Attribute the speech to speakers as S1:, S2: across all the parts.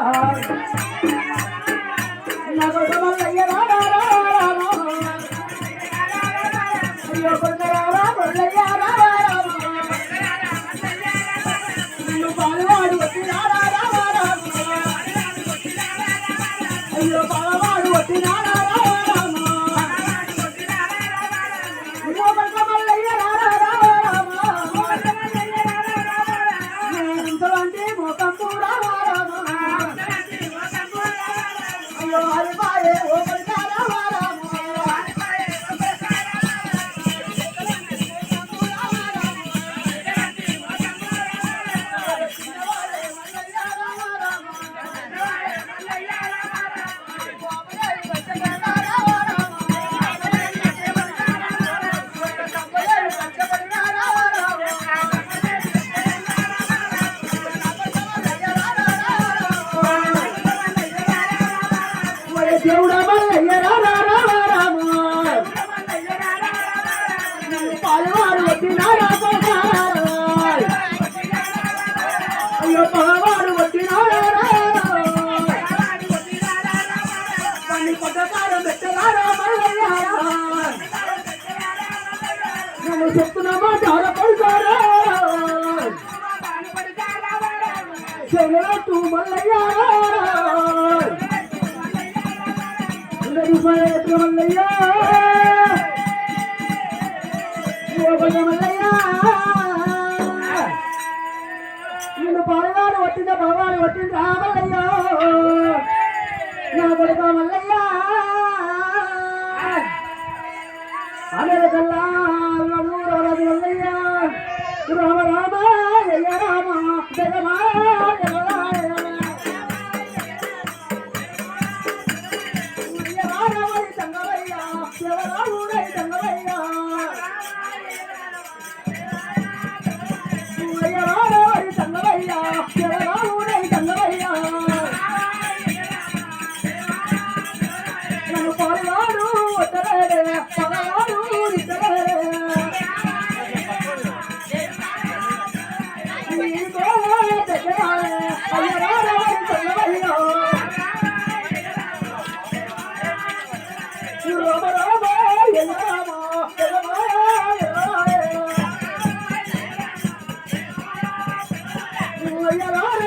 S1: llevar. Nos vamos. దేవుడా మల్లయ్య రారా రామ రామ పాలవారు వచ్చినారా అయ్యో పాలవారు వచ్చినారా నన్ను చెప్తున్నామా జారపడతారా చెవులో తూ మల్లయ్యారా వంద రూపాయల ఎత్తుల మల్లయ్యా మల్లయ్యా నేను పొరగాడు వచ్చిందా పొరగాడు వచ్చింది రామల్లయ్యా నా కొడుకు మల్లయ్య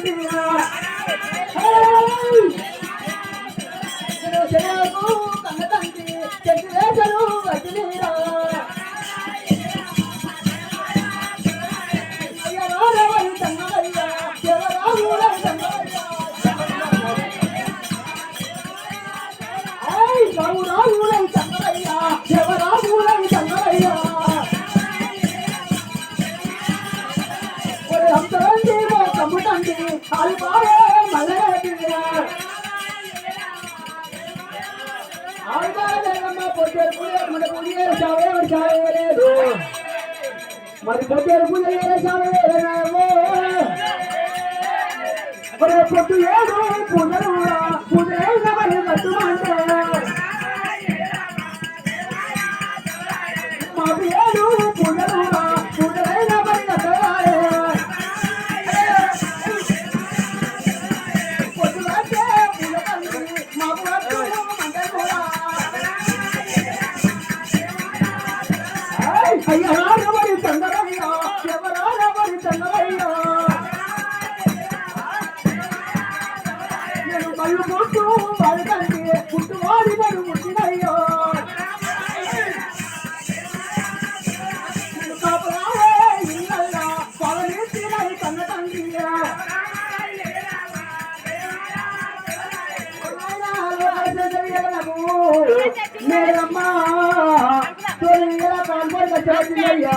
S1: Thank you. మరి పొట్టు ఎరుపులు పొట్టు ఏదో పునరుడా పునరుడా కళ్ళు కూస్తూ వారి తండ్రి గుట్టు వాడి వాడు ముట్టినయ్యో మేరమ్మా తొలింగల కాన్మర్ కచ్చాయ్యా